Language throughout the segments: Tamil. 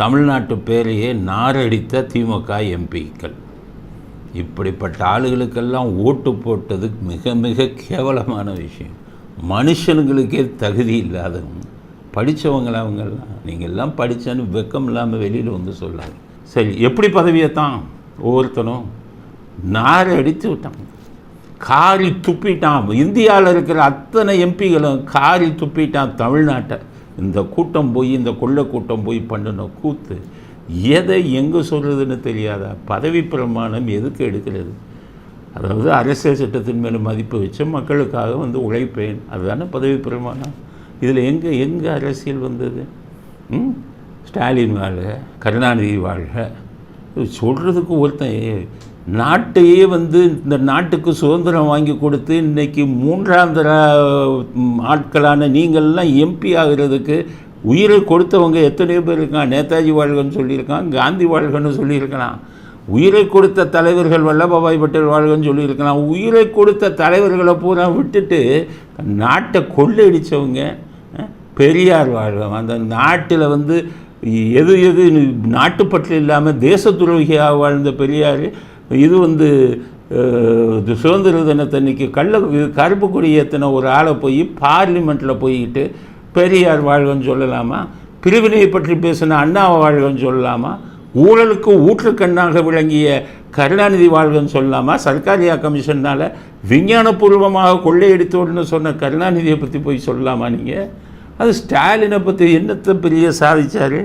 தமிழ்நாட்டு பேரையே நாரடித்த திமுக எம்பிக்கள். இப்படிப்பட்ட ஆளுகளுக்கெல்லாம் ஓட்டு போட்டது மிக மிக கேவலமான விஷயம். மனுஷனுங்களுக்கே தகுதி இல்லாதவங்க. படித்தவங்கள அவங்கெல்லாம். நீங்கள் எல்லாம் படித்தேன்னு வெக்கம் இல்லாமல் வெளியில் வந்து சொல்லாங்க சரி எப்படி பதவியை தான் ஒவ்வொருத்தனும் நாரை அடித்து விட்டாங்க. காரி துப்பிட்டான். இந்தியாவில் இருக்கிற அத்தனை எம்பிகளும் காரி துப்பிட்டான் தமிழ்நாட்டை. இந்த கூட்டம் போய் இந்த கொள்ளை கூட்டம் போய் பண்ணின கூத்து எதை எங்கே சொல்கிறதுன்னு தெரியாதா? பதவி பிரமாணம் எதுக்கு எடுக்கிறது? அதாவது அரசியல் சட்டத்தின் மேலே மதிப்பு வச்சு மக்களுக்காக வந்து உழைப்பேன். அதுதானே பதவி பிரமாணம். இதில் எங்கே எங்கே அரசியல் வந்தது? ம்? ஸ்டாலின் வாழ்க கருணாநிதி வாழ்க. சொல்கிறதுக்கு ஒருத்தன் நாட்டையே வந்து இந்த நாட்டுக்கு சுதந்திரம் வாங்கி கொடுத்து இன்றைக்கி மூன்றாம் தர ஆட்களான நீங்கள்லாம் எம்பி ஆகிறதுக்கு உயிரை கொடுத்தவங்க எத்தனையோ பேர் இருக்கான் நேதாஜி வாழ்கன்னு சொல்லியிருக்கான் காந்தி வாழ்கன்னு சொல்லியிருக்கலாம். உயிரை கொடுத்த தலைவர்கள் வல்லபாபாய் பட்டேல் வாழ்கன்னு சொல்லியிருக்கலாம். உயிரை கொடுத்த தலைவர்களை பூரா விட்டுட்டு நாட்டை கொள்ளையடித்தவங்க பெரியார் வாழ்க அந்த நாட்டில் வந்து எது எது நாட்டுப்பற்று இல்லாமல் தேச துரோகியாக வாழ்ந்த பெரியார் இது வந்து இது சுதந்திர தினத்தன்னைக்கு கள்ள கருப்பு கொடி ஏற்றின ஒரு ஆளை போய் பார்லிமெண்ட்டில் போய்கிட்டு பெரியார் வாழ்கன்னு சொல்லலாமா? பிரிவினையை பற்றி பேசின அண்ணாவை வாழ்கன்னு சொல்லலாமா? ஊழலுக்கு ஊற்றுக்கண்ணாக விளங்கிய கருணாநிதி வாழ்கன்னு சொல்லலாமா? சர்க்காரியா கமிஷனால் விஞ்ஞானபூர்வமாக கொள்ளையடித்தோடுன்னு சொன்ன கருணாநிதியை பற்றி போய் சொல்லலாமா நீங்கள் அது ஸ்டாலினை பற்றி என்னத்தை பெரிய சாதிச்சார்?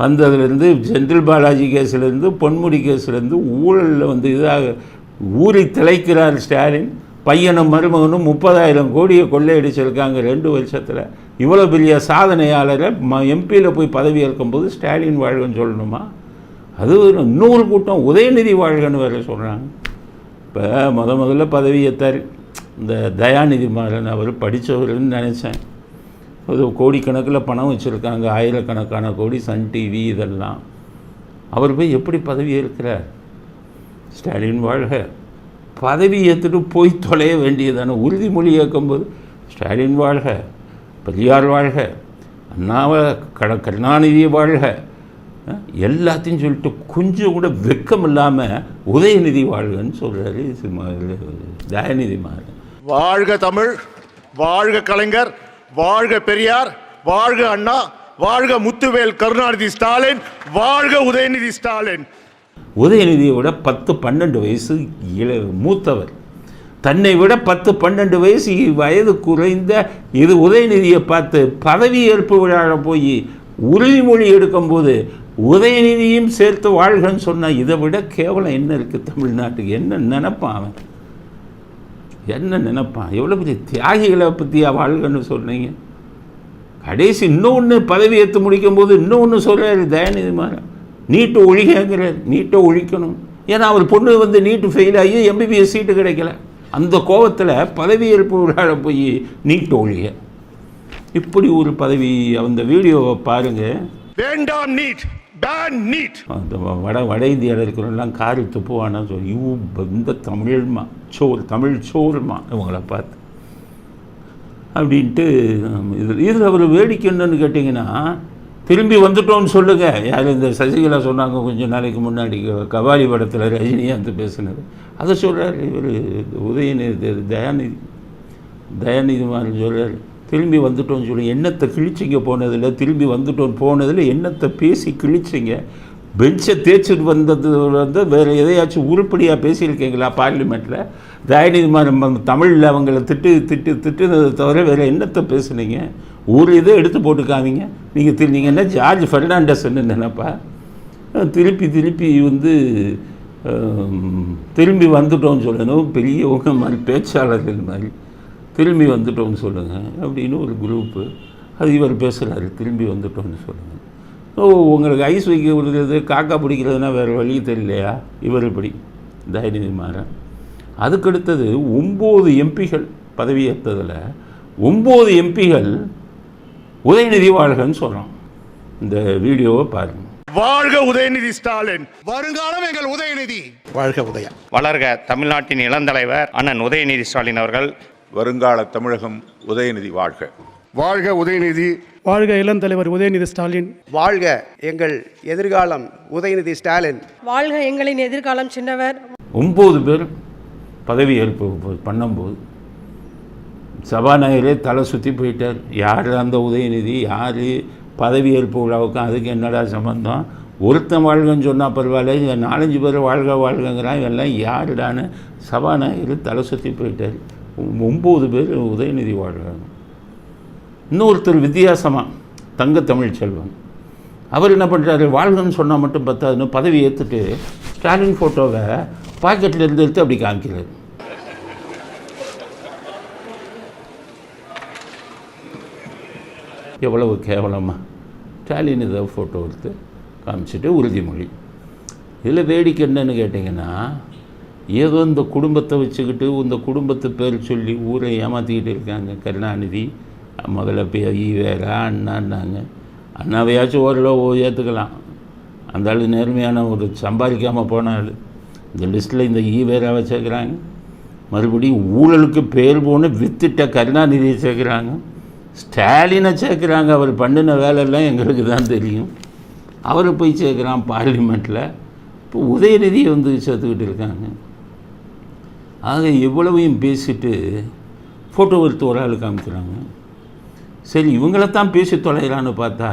வந்ததுலேருந்து செந்தில் பாலாஜி கேஸ்லேருந்து பொன்முடி கேஸ்லேருந்து ஊழலில் வந்து இதாக ஊறி திளைக்கிறார் ஸ்டாலின். பையனும் மருமகனும் முப்பதாயிரம் கோடியை கொள்ளையடிச்சிருக்காங்க ரெண்டு வருஷத்தில். இவ்வளோ பெரிய சாதனையாளரை ம எம்பியில் போய் பதவி ஏற்கும்போது ஸ்டாலின் வாழ்கன்னு சொல்லணுமா? அது ஒரு இன்னொரு கூட்டம். உதயநிதி வாழ்கன்னு வேறு சொல்கிறாங்க இப்போ முத முதல்ல பதவி ஏற்றார் இந்த தயாநிதி மாறன் அவர் படித்தவர்னு நினச்சேன். கோடிக்கணக்கில் பணம் வச்சுருக்காங்க ஆயிரக்கணக்கான கோடி சன் டிவி இதெல்லாம். அவர் போய் எப்படி பதவி ஏற்கிறார்? ஸ்டாலின் வாழ்க. பதவி ஏற்றுட்டு போய் தொலைய வேண்டியதான? உறுதிமொழி ஏற்கும்போது ஸ்டாலின் வாழ்க பெரியார் வாழ்க அண்ணாவை கட கருணாநிதி வாழ்க. எல்லாத்தையும் சொல்லிட்டு கொஞ்சம் கூட வெக்கம் இல்லாமல் உதயநிதி வாழ்கன்னு சொல்கிறாரு தயாநிதி மாறன். வாழ்க தமிழ் வாழ்க கலைஞர் வாழ்க பெரியார் வாழ்க அண்ணா வாழ்க முத்துவேல் கருணாநிதி ஸ்டாலின் வாழ்க உதயநிதி ஸ்டாலின். உதயநிதியை விட பத்து பன்னெண்டு வயசு இள மூத்தவர். தன்னை விட பத்து பன்னெண்டு வயசு வயது குறைந்த இது உதயநிதியை பார்த்து பதவியேற்பு விழாவில் போய் உறுதிமொழி எடுக்கும்போது உதயநிதியும் சேர்த்து வாழ்கன்னு சொன்னால் இதை விட கேவலம் என்ன இருக்குது தமிழ்நாட்டுக்கு? என்ன நினப்பான் அவன்? என்ன நினைப்பான்? எவ்வளோ பெரிய தியாகிகளை பற்றியா வாழ்கன்னு சொன்னீங்க கடைசி இன்னொன்று பதவி ஏற்று முடிக்கும் போது இன்னொன்று சொல்கிறாரு தயாநிதி மாறன். நீட்டை ஒழிகங்கிறார் நீட்டை ஒழிக்கணும். ஏன்னா அவர் பொண்ணு வந்து நீட்டு ஃபெயில் ஆகி எம்பிபிஎஸ் சீட்டு கிடைக்கல. அந்த கோபத்தில் பதவியேற்பு விழாவில் போய் நீட்டு ஒழிக இப்படி ஒரு பதவி அந்த வீடியோவை பாருங்கள் வேண்டாம் நீட். பேன் நீட் அந்த வட வட இந்தியாவில் இருக்கிறவங்களாம் காரி துப்புவானா சொல்லி யூ இந்த தமிழ்மா சோர் தமிழ் சோர்மா இவங்களை பார்த்து. அப்படின்ட்டு இதில் இதில் அவர் வேடிக்கை என்னன்னு கேட்டிங்கன்னா திரும்பி வந்துட்டோம்னு சொல்லுங்கள் யார் இந்த சசிகலா சொன்னாங்க கொஞ்சம் நாளைக்கு முன்னாடி கபாலி படத்தில் ரஜினிகாந்த் பேசுனது. அதை சொல்கிறார் இவர் உதயநிதி தயாநிதி தயாநிதி மாதிரி சொல்கிறார் திரும்பி வந்துட்டோம்னு சொல்லி எண்ணத்தை கிழிச்சிங்க போனதில் திரும்பி வந்துட்டோம் போனதில் எண்ணத்தை பேசி கிழிச்சிங்க? பெஞ்சை தேய்ச்சிட்டு வந்தது வந்து வேறு எதையாச்சும் உருப்படியாக பேசியிருக்கீங்களா பார்லிமெண்ட்டில் தயாநிதி தமிழில் அவங்கள திட்டு திட்டு திட்டுனதை தவிர வேறு என்னத்தை பேசுனீங்க? ஒரு இதை எடுத்து போட்டுக்காதீங்க. நீங்கள் திரு நீங்கள் என்ன ஜார்ஜ் ஃபெர்னாண்டஸ்ன்னு நினைப்பா? திருப்பி திருப்பி வந்து திரும்பி வந்துட்டோம்னு சொல்லணும். பெரியவங்க மாதிரி பேச்சாளர்கள் மாதிரி. திரும்பி வந்துட்டோம்னு சொல்லுங்கள் அப்படின்னு ஒரு குரூப்பு அது இவர் பேசுகிறாரு திரும்பி வந்துட்டோம்னு சொல்லுங்கள் ஓ உங்களுக்கு ஐஸ் வைக்க விடுறது காக்கா பிடிக்கிறதுனா வேறு வழி தெரியலையா? இவர் இப்படி தயநிதி மாறன் அதுக்கடுத்தது ஒம்பது எம்பிகள் பதவியேற்றதில் ஒம்பது எம்பிகள் உதயநிதி வாழ்கன்னு சொல்கிறோம் இந்த வீடியோவை பாருங்கள் வாழ்க உதயநிதி ஸ்டாலின். வருங்காலம் எங்கள் உதயநிதி. வாழ்க உதயா வளர்க தமிழ்நாட்டின் இளந்தலைவர் அண்ணன் உதயநிதி ஸ்டாலின் அவர்கள். வருங்கால தமிழகம் உதயநிதி வாழ்க. வாழ்க உதயநிதி. வாழ்க இளம் தலைவர் உதயநிதி ஸ்டாலின். வாழ்க எங்கள் எதிர்காலம் உதயநிதி ஸ்டாலின். வாழ்க எங்களின் எதிர்காலம் சின்னவர். ஒம்பது பேர் பதவி ஏற்பு பண்ணும்போது சபாநாயகரே தலை சுற்றி போயிட்டார். யார் அந்த உதயநிதி? யார்? பதவி ஏற்பு விழாவுக்கும் அதுக்கு என்னடா சம்பந்தம்? ஒருத்தன் வாழ்கன்னு சொன்னால் பரவாயில்ல. நாலஞ்சு பேர் வாழ்க வாழ்கங்கிறான். இவெல்லாம் யாருடான்னு சபாநாயகர் தலை சுற்றி போயிட்டார். ஒம்பது பேர் உதயநிதி வாழ்கிறாங்க இன்னொருத்தர் வித்தியாசமாக தங்க தமிழ்ச்செல்வன் அவர் என்ன பண்ணுறாரு வாழ்கன்னு சொன்னால் மட்டும் பத்தாதுன்னு பதவி ஏற்றுட்டு ஸ்டாலின் ஃபோட்டோவை பாக்கெட்டில் இருந்து எடுத்து அப்படி காமிக்கிறார். எவ்வளவு கேவலமாக ஸ்டாலின் இதை ஃபோட்டோ எடுத்து காமிச்சிட்டு உறுதிமொழி. இதில் வேடிக்கை என்னன்னு கேட்டிங்கன்னா ஏதோ இந்த குடும்பத்தை வச்சுக்கிட்டு இந்த குடும்பத்து பேர் சொல்லி ஊரை ஏமாற்றிக்கிட்டு இருக்காங்க. கருணாநிதி முதல்ல பே ஈவேரா அண்ணான்னாங்க. அண்ணாவையாச்சும் ஓரளவு ஏற்றுக்கலாம் அந்த ஆள் நேர்மையான ஒரு சம்பாதிக்காமல் போன ஆள். இந்த லிஸ்ட்டில் இந்த ஈவேராவை சேர்க்குறாங்க மறுபடியும் ஊழலுக்கு பேர் போன வித்துட்ட கருணாநிதியை சேர்க்குறாங்க. ஸ்டாலினை சேர்க்குறாங்க. அவர் பண்ணின வேலையெல்லாம் எங்களுக்கு தான் தெரியும். அவரை போய் சேர்க்குறான் பார்லிமெண்ட்டில் இப்போ உதயநிதியை வந்து சேர்த்துக்கிட்டு இருக்காங்க. ஆக இவ்வளவையும் பேசிட்டு ஃபோட்டோ எடுத்து ஒரு ஆள் காமிக்கிறாங்க சரி இவங்களைத்தான் பேசி தொலைகிறான்னு பார்த்தா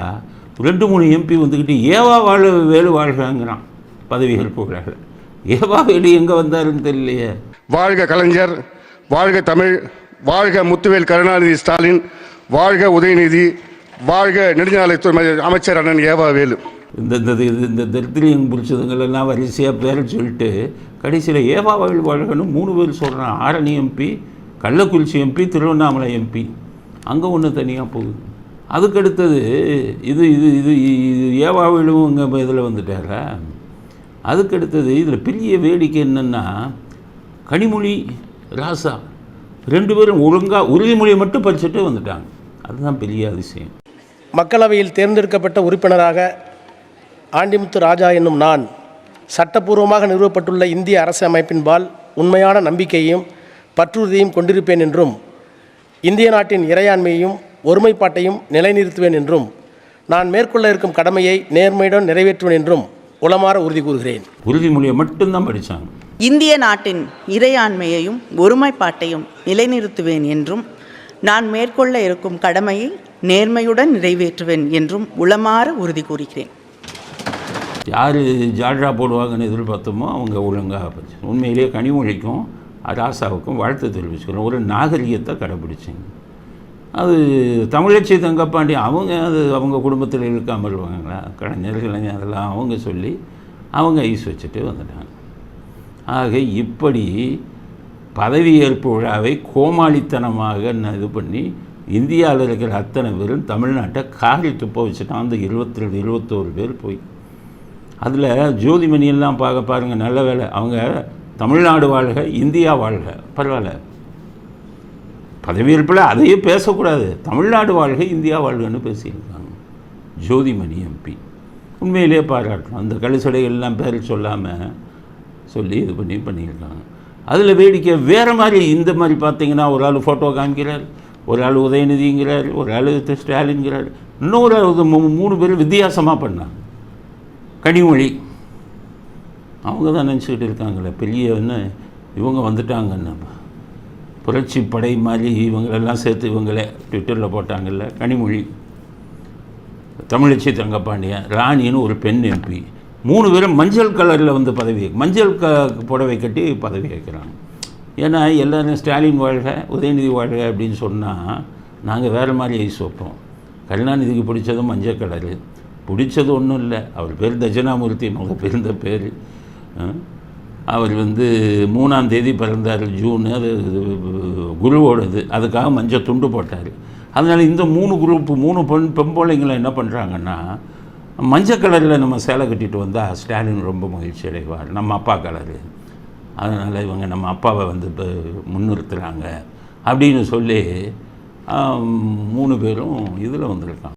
ரெண்டு மூணு எம்பி வந்துக்கிட்டு ஏவா வாழ வேலு வாழ்கிறாங்கிறான் பதவி ஏற்புகிறாங்க ஏவா வேலு எங்கே வந்தாருன்னு தெரியலையே வாழ்க கலைஞர் வாழ்க தமிழ் வாழ்க முத்துவேல் கருணாநிதி ஸ்டாலின் வாழ்க உதயநிதி வாழ்க நெடுஞ்சாலைத்துறை அமைச்சர் அண்ணன் ஏவா வேலு இந்த இந்த இந்த தரித்திரியம் பிடிச்சதுங்களெல்லாம் வரிசையாக பேரை சொல்லிட்டு கடைசியில் ஏவா வாழ்கணும் மூணு பேர் சொல்கிறான் Arani MP Kallakurichi MP Tiruvannamalai MP. அங்கே ஒன்று தனியாக போகுது. அதுக்கடுத்தது இது இது இது இது ஏவாவிலும் இங்கே இதில் வந்துட்டாரா அதுக்கடுத்தது இதில் பெரிய வேடிக்கை என்னென்னா கனிமொழி ராசா ரெண்டு பேரும் ஒழுங்காக உறுதிமொழியை மட்டும் படிச்சுட்டு வந்துட்டாங்க. அதுதான் பெரிய அதிசயம். மக்களவையில் தேர்ந்தெடுக்கப்பட்ட உறுப்பினராக ஆண்டிமுத்து ராஜா என்னும் நான் சட்டப்பூர்வமாக நிறுவப்பட்டுள்ள இந்திய அரசு அமைப்பின்பால் உண்மையான நம்பிக்கையையும் பற்றுறுதியும் கொண்டிருப்பேன் என்றும் இந்திய நாட்டின் இறையாண்மையையும் ஒருமைப்பாட்டையும் நிலைநிறுத்துவேன் என்றும் நான் மேற்கொள்ள இருக்கும் கடமையை நேர்மையுடன் நிறைவேற்றுவேன் என்றும் உளமாற உறுதி கூறுகிறேன். உறுதிமொழியை மட்டும்தான் படித்தாங்க இந்திய நாட்டின் இறையாண்மையையும் ஒருமைப்பாட்டையும் நிலைநிறுத்துவேன் என்றும் நான் மேற்கொள்ள இருக்கும் கடமையை நேர்மையுடன் நிறைவேற்றுவேன் என்றும் உளமாற உறுதி கூறுகிறேன். யார் ஜால்ரா போடுவாங்கன்னு எதிர்பார்த்தோமோ அவங்க ஒழுங்காக போச்சு. உண்மையிலேயே கனிமொழிக்கும் ராசாவுக்கும் வாழ்த்து தெரிவிச்சுக்கிறோம். ஒரு நாகரிகத்தை கடைபிடிச்சிங்க. அது தமிழச்சி தங்கப்பாண்டி அவங்க அது அவங்க குடும்பத்தில் இருக்காமல் இருப்பாங்களா கலைஞர் கலைஞர் அதெல்லாம் அவங்க சொல்லி அவங்க ஐஸ் வச்சுட்டு வந்துட்டாங்க. ஆக இப்படி பதவியேற்பு விழாவை கோமாளித்தனமாக இது பண்ணி இந்தியாவில் இருக்கிற அத்தனை பேரும் தமிழ்நாட்டை காரி துப்ப வச்சுட்டான் அந்த இருபத்தி ரெண்டு இருபத்தோரு பேர் போய் அதில் ஜோதிமணியெல்லாம் பார்க்க பாருங்கள் நல்ல வேலை. அவங்க தமிழ்நாடு வாழ்க இந்தியா வாழ்க. பரவாயில்ல. பதவியேற்பில் அதையே பேசக்கூடாது. தமிழ்நாடு வாழ்க இந்தியா வாழ்கன்னு பேசியிருக்காங்க. ஜோதிமணி எம்பி உண்மையிலே பாராட்டணும். அந்த கழுசடைகள்லாம் பேர் சொல்லாமல் சொல்லி இது பண்ணி பண்ணியிருக்காங்க. அதில் வேடிக்கை வேறு மாதிரி இந்த மாதிரி பார்த்தீங்கன்னா ஒரு ஆள் ஃபோட்டோ காமிக்கிறார் ஒரு ஆள் உதயநிதிங்கிறார் ஒரு ஆள் ஸ்டாலின்கிறார் இன்னொரு மூணு பேர் வித்தியாசமாக பண்ணாங்க. கனிமொழி. அவங்க தான் நினச்சிக்கிட்டு இருக்காங்களே பெரிய என்ன இவங்க வந்துட்டாங்கன்னு. புரட்சி படை மாதிரி இவங்களெல்லாம் சேர்த்து இவங்களே ட்விட்டரில் போட்டாங்கல்ல கனிமொழி. தமிழச்சி தங்கப்பாண்டியன் ராணின்னு ஒரு பெண் எம்பி. மூணு பேரும் மஞ்சள் கலரில் வந்து பதவி மஞ்சள் க புடவை கட்டி பதவி வைக்கிறாங்க ஏன்னா எல்லோரும் ஸ்டாலின் வாழ்க உதயநிதி வாழ்க அப்படின்னு சொன்னால் நாங்கள் வேறு மாதிரி ஐஸ் வைப்போம். கருணாநிதிக்கு பிடிச்சதும் மஞ்சள் கலரு. பிடிச்சது ஒன்றும் இல்லை. அவர் பேர் தட்சிணாமூர்த்தி முக பிறந்த பேர். அவர் வந்து மூணாம் தேதி பிறந்தார் ஜூன். அது குருவோடது அதுக்காக மஞ்சள் துண்டு போட்டார். அதனால் இந்த மூணு குரூப் மூணு பெண் பெம்பளைங்களை என்ன பண்ணுறாங்கன்னா மஞ்சள் கலரில் நம்ம சேலை கட்டிட்டு வந்தால் ஸ்டாலின் ரொம்ப மகிழ்ச்சி அடைவார். நம்ம அப்பா கலரு அதனால் இவங்க நம்ம அப்பாவை வந்து இப்போ முன்னிறுத்துகிறாங்க அப்படின்னு சொல்லி மூணு பேரும் இதில் வந்திருக்காங்க.